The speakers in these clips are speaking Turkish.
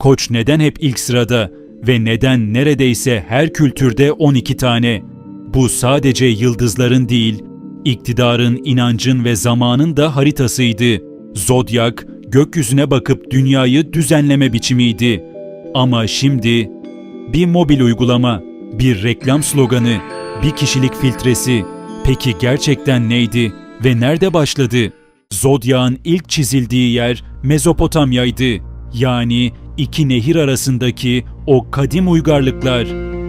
Koç neden hep ilk sırada ve neden neredeyse her kültürde 12 tane? Bu sadece yıldızların değil, iktidarın, inancın ve zamanın da haritasıydı. Zodyak, gökyüzüne bakıp dünyayı düzenleme biçimiydi. Ama şimdi bir mobil uygulama, bir reklam sloganı, bir kişilik filtresi. Peki gerçekten neydi ve nerede başladı? Zodyak'ın ilk çizildiği yer Mezopotamya'ydı. Yani iki nehir arasındaki o kadim uygarlıklar.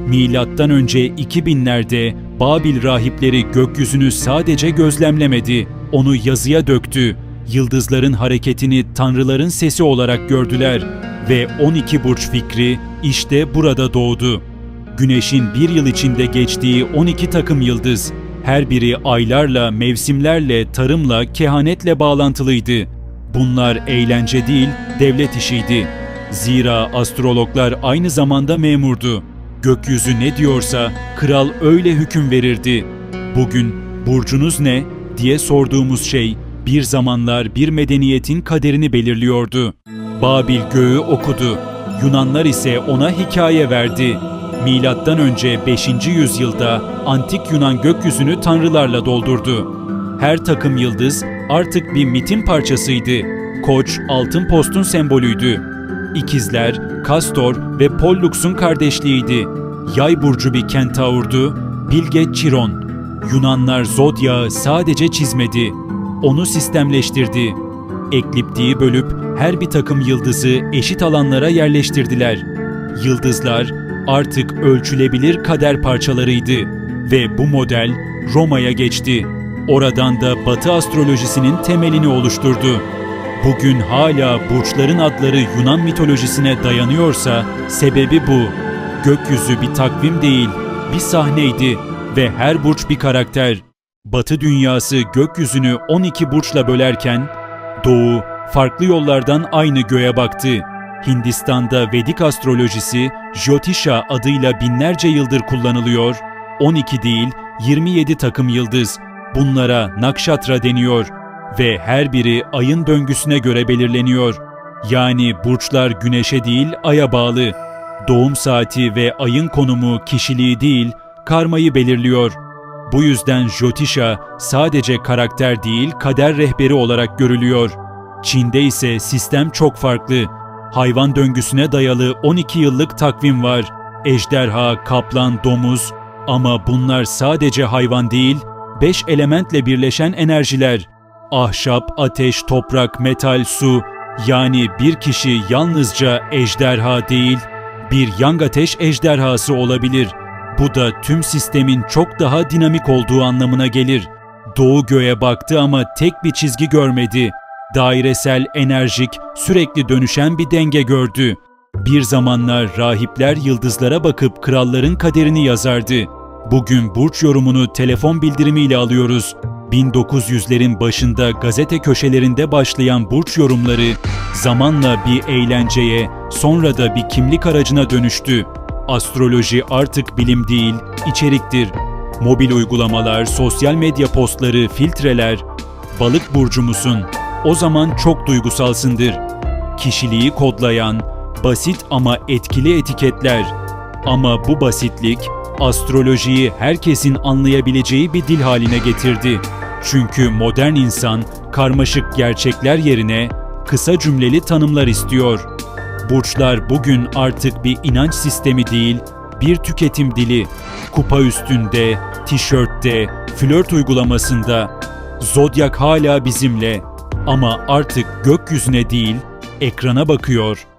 Milattan önce 2000'lerde Babil rahipleri gökyüzünü sadece gözlemlemedi, onu yazıya döktü. Yıldızların hareketini tanrıların sesi olarak gördüler ve 12 burç fikri işte burada doğdu. Güneşin bir yıl içinde geçtiği 12 takım yıldız, her biri aylarla, mevsimlerle, tarımla, kehanetle bağlantılıydı. Bunlar eğlence değil, devlet işiydi. Zira astrologlar aynı zamanda memurdu. Gökyüzü ne diyorsa kral öyle hüküm verirdi. Bugün burcunuz ne diye sorduğumuz şey bir zamanlar bir medeniyetin kaderini belirliyordu. Babil göğü okudu. Yunanlar ise ona hikaye verdi. Milattan önce 5. yüzyılda antik Yunan gökyüzünü tanrılarla doldurdu. Her takım yıldız artık bir mitin parçasıydı. Koç altın postun sembolüydü. İkizler, Kastor ve Pollux'un kardeşliğiydi. Yay burcu bir kentaurdu, Bilge Chiron. Yunanlar zodyağı sadece çizmedi, onu sistemleştirdi. Ekliptiği bölüp her bir takım yıldızı eşit alanlara yerleştirdiler. Yıldızlar artık ölçülebilir kader parçalarıydı ve bu model Roma'ya geçti. Oradan da Batı astrolojisinin temelini oluşturdu. Bugün hala burçların adları Yunan mitolojisine dayanıyorsa sebebi bu. Gökyüzü bir takvim değil, bir sahneydi ve her burç bir karakter. Batı dünyası gökyüzünü 12 burçla bölerken Doğu farklı yollardan aynı göğe baktı. Hindistan'da Vedik astrolojisi Jyotisha adıyla binlerce yıldır kullanılıyor. 12 değil 27 takım yıldız. Bunlara nakşatra deniyor ve her biri ayın döngüsüne göre belirleniyor. Yani burçlar güneşe değil aya bağlı. Doğum saati ve ayın konumu kişiliği değil karmayı belirliyor. Bu yüzden Jyotisha sadece karakter değil kader rehberi olarak görülüyor. Çin'de ise sistem çok farklı. Hayvan döngüsüne dayalı 12 yıllık takvim var. Ejderha, kaplan, domuz ama bunlar sadece hayvan değil, 5 elementle birleşen enerjiler. Ahşap, ateş, toprak, metal, su yani bir kişi yalnızca ejderha değil, bir yang ateş ejderhası olabilir. Bu da tüm sistemin çok daha dinamik olduğu anlamına gelir. Doğu göğe baktı ama tek bir çizgi görmedi. Dairesel, enerjik, sürekli dönüşen bir denge gördü. Bir zamanlar rahipler yıldızlara bakıp kralların kaderini yazardı. Bugün burç yorumunu telefon bildirimiyle alıyoruz. 1900'lerin başında gazete köşelerinde başlayan burç yorumları zamanla bir eğlenceye, sonra da bir kimlik aracına dönüştü. Astroloji artık bilim değil, içeriktir. Mobil uygulamalar, sosyal medya postları, filtreler. Balık burcu musun? O zaman çok duygusalsındır. Kişiliği kodlayan, basit ama etkili etiketler. Ama bu basitlik astrolojiyi herkesin anlayabileceği bir dil haline getirdi. Çünkü modern insan karmaşık gerçekler yerine kısa cümleli tanımlar istiyor. Burçlar bugün artık bir inanç sistemi değil, bir tüketim dili. Kupa üstünde, tişörtte, flört uygulamasında. Zodyak hala bizimle ama artık gökyüzüne değil, ekrana bakıyor.